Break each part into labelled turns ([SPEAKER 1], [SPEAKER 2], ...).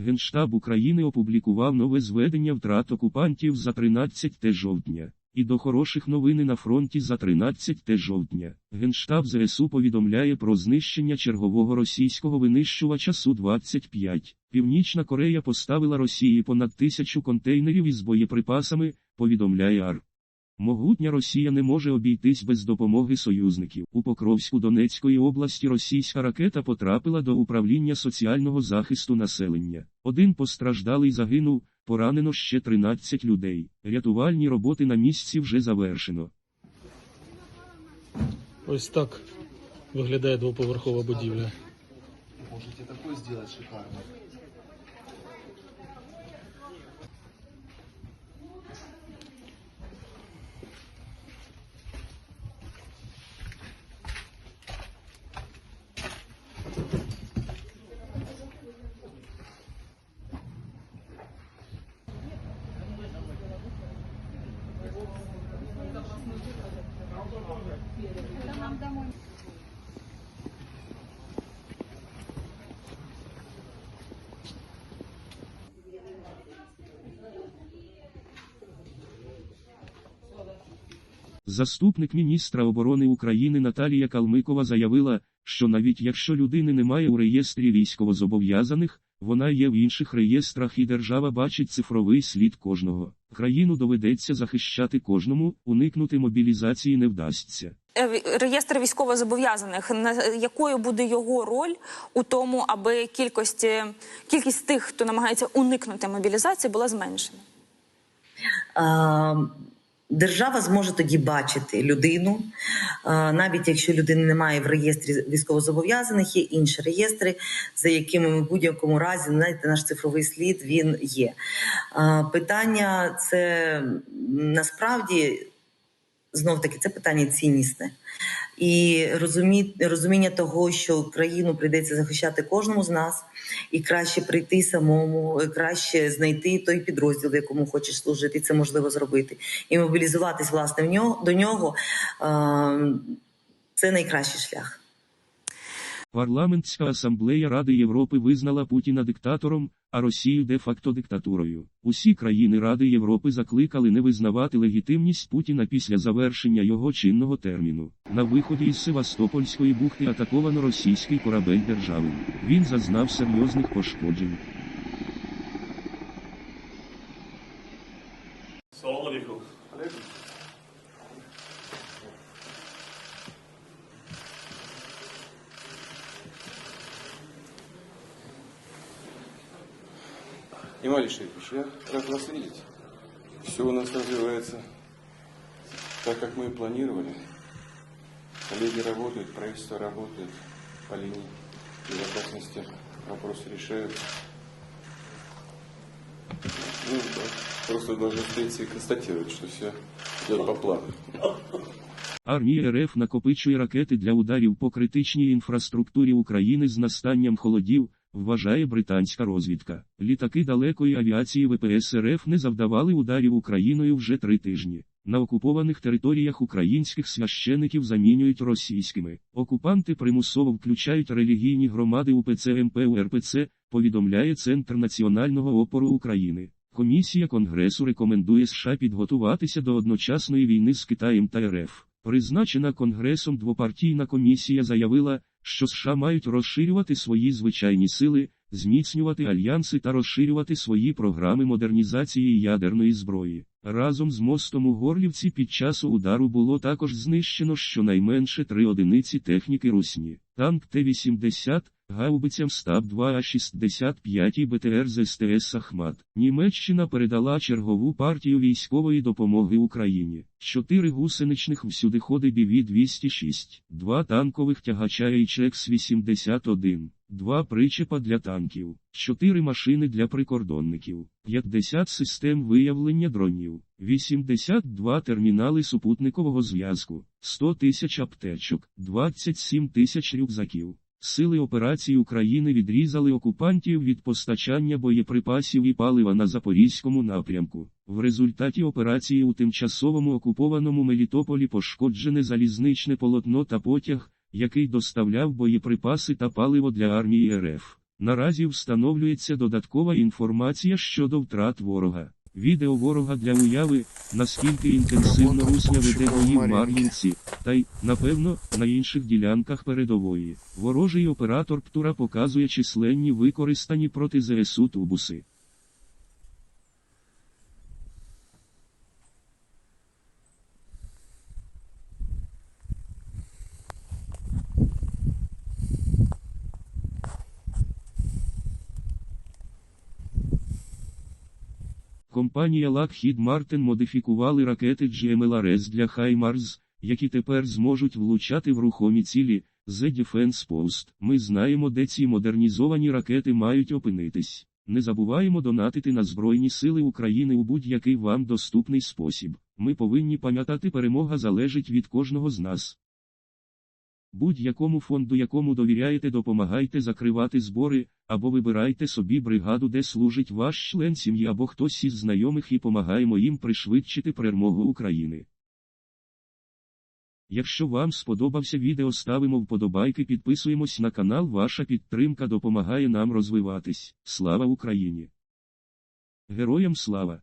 [SPEAKER 1] Генштаб України опублікував нове зведення втрат окупантів за 13 жовтня. І до хороших новини на фронті за 13 жовтня. Генштаб ЗСУ повідомляє про знищення чергового російського винищувача Су-25. Північна Корея поставила Росії понад тисячу контейнерів із боєприпасами, повідомляє АР. Могутня Росія не може обійтись без допомоги союзників. У Покровську Донецької області російська ракета потрапила до управління соціального захисту населення. Один постраждалий загинув, поранено ще 13 людей. Рятувальні роботи на місці вже завершено.
[SPEAKER 2] Ось так виглядає двоповерхова будівля.
[SPEAKER 3] Можете такой сделать шикарный.
[SPEAKER 1] Заступник міністра оборони України Наталія Калмикова заявила, що навіть якщо людини немає у реєстрі військовозобов'язаних, вона є в інших реєстрах і держава бачить цифровий слід кожного. Країну доведеться захищати кожному, уникнути мобілізації не вдасться.
[SPEAKER 4] Е, Реєстр військовозобов'язаних, на- якою буде його роль у тому, аби кількості, кількість тих, хто намагається уникнути мобілізації, була зменшена?
[SPEAKER 5] А, Держава зможе тоді бачити людину, навіть якщо людини немає в реєстрі військовозобов'язаних, є інші реєстри, за якими в будь-якому разі знаєте, наш цифровий слід він є. Питання це насправді знов таки це питання ціннісне. І розумі, розуміння того, що країну прийдеться захищати кожному з нас, і краще прийти самому, краще знайти той підрозділ, в якому хочеш служити, це можливо зробити, і мобілізуватись власне в нього до нього. е, Це найкращий шлях.
[SPEAKER 1] Парламентська асамблея Ради Європи визнала Путіна диктатором, а Росію де-факто диктатурою. Усі країни Ради Європи закликали не визнавати легітимність Путіна після завершення його чинного терміну. На виході із Севастопольської бухти атаковано російський корабель держави. Він зазнав серйозних пошкоджень.
[SPEAKER 6] Имали Шейхуш, я рад вас видеть. Все у нас развивается так, как мы и планировали. Коллеги работают, правительство работает по линии безопасности, вопросы решают. Ну, да, просто должны встретиться и констатировать, что все идет по плану.
[SPEAKER 1] Армія РФ накопичує ракети для ударів по критичній інфраструктурі України з настанням холодів, вважає британська розвідка. Літаки далекої авіації ВПС РФ не завдавали ударів Україною вже три тижні. На окупованих територіях українських священиків замінюють російськими. Окупанти примусово включають релігійні громади УПЦ МП РПЦ, повідомляє Центр національного опору України. Комісія Конгресу рекомендує США підготуватися до одночасної війни з Китаєм та РФ. Призначена Конгресом двопартійна комісія заявила, що США мають розширювати свої звичайні сили, зміцнювати альянси та розширювати свої програми модернізації ядерної зброї. Разом з мостом у Горлівці під час удару було також знищено щонайменше три одиниці техніки Русні. Танк Т-80, гаубицям СТАБ-2А-65 і БТР з СТС «Ахмат». Німеччина передала чергову партію військової допомоги Україні. Чотири гусеничних всюдиходи БІВІ-206, два танкових тягача HX-81, два причепа для танків, чотири машини для прикордонників, 50 систем виявлення дронів, 82 термінали супутникового зв'язку, 100 тисяч аптечок, 27 тисяч рюкзаків. Сили операції України відрізали окупантів від постачання боєприпасів і палива на Запорізькому напрямку. В результаті операції у тимчасовому окупованому Мелітополі пошкоджене залізничне полотно та потяг, який доставляв боєприпаси та паливо для армії РФ. Наразі встановлюється додаткова інформація щодо втрат ворога. Відео ворога для уяви, наскільки інтенсивно Русня веде бої в Мар'їнці, та й, напевно, на інших ділянках передової. Ворожий оператор ПТУРа показує численні використані проти ЗСУ тубуси. Компанія Lockheed Martin модифікували ракети GMLRS для HIMARS, які тепер зможуть влучати в рухомі цілі, The Defense Post. Ми знаємо, де ці модернізовані ракети мають опинитись. Не забуваємо донатити на Збройні Сили України у будь-який вам доступний спосіб. Ми повинні пам'ятати, перемога залежить від кожного з нас. Будь-якому фонду, якому довіряєте, допомагайте закривати збори, або вибирайте собі бригаду, де служить ваш член сім'ї або хтось із знайомих і помагаємо їм пришвидшити перемогу України. Якщо вам сподобався відео, ставимо вподобайки, підписуємось на канал. Ваша підтримка допомагає нам розвиватись. Слава Україні! Героям слава!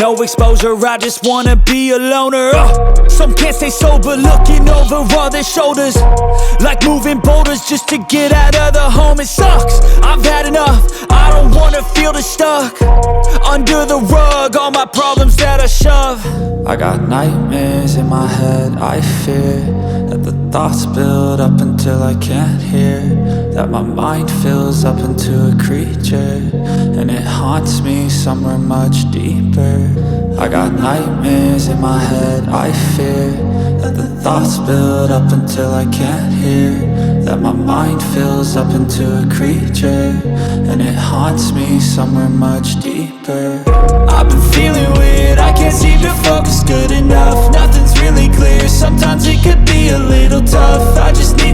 [SPEAKER 7] No exposure, I just wanna be a loner. Uh, some can't stay sober, looking over all their shoulders. Like moving boulders just to get out of the home. It sucks, I've had enough. I don't wanna feel the stuck. Under the rug, all my problems that I shove. I got nightmares in my head, I fear that the thoughts build up until I can't hear. That my mind fills up into a creature, and it haunts me somewhere much deeper. I got nightmares in my head, I fear that the thoughts build up until I can't hear. That my mind fills up into a creature, and it haunts me somewhere much deeper. I've been feeling weird, I can't seem to focus good enough. Nothing's really clear, sometimes it could be a little tough. I just need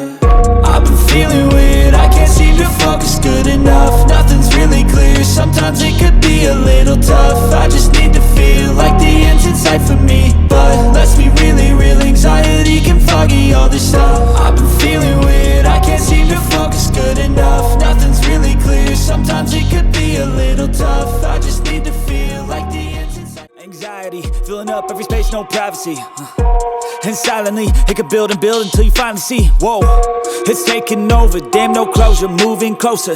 [SPEAKER 7] I've been feeling weird, I can't seem to focus good enough. Nothing's really clear, sometimes it could be a little tough. I just need to feel like the end's in sight for me. But let's be really real, anxiety can foggy all this stuff. I've been feeling weird, I can't seem to focus good enough. Nothing's really clear, sometimes it could be a little tough. I just need to feel like the end's in sight. Anxiety filling up every space, no privacy. Uh. And silently, it could build and build until you finally see. Whoa, it's taking over, damn, no closure, moving closer.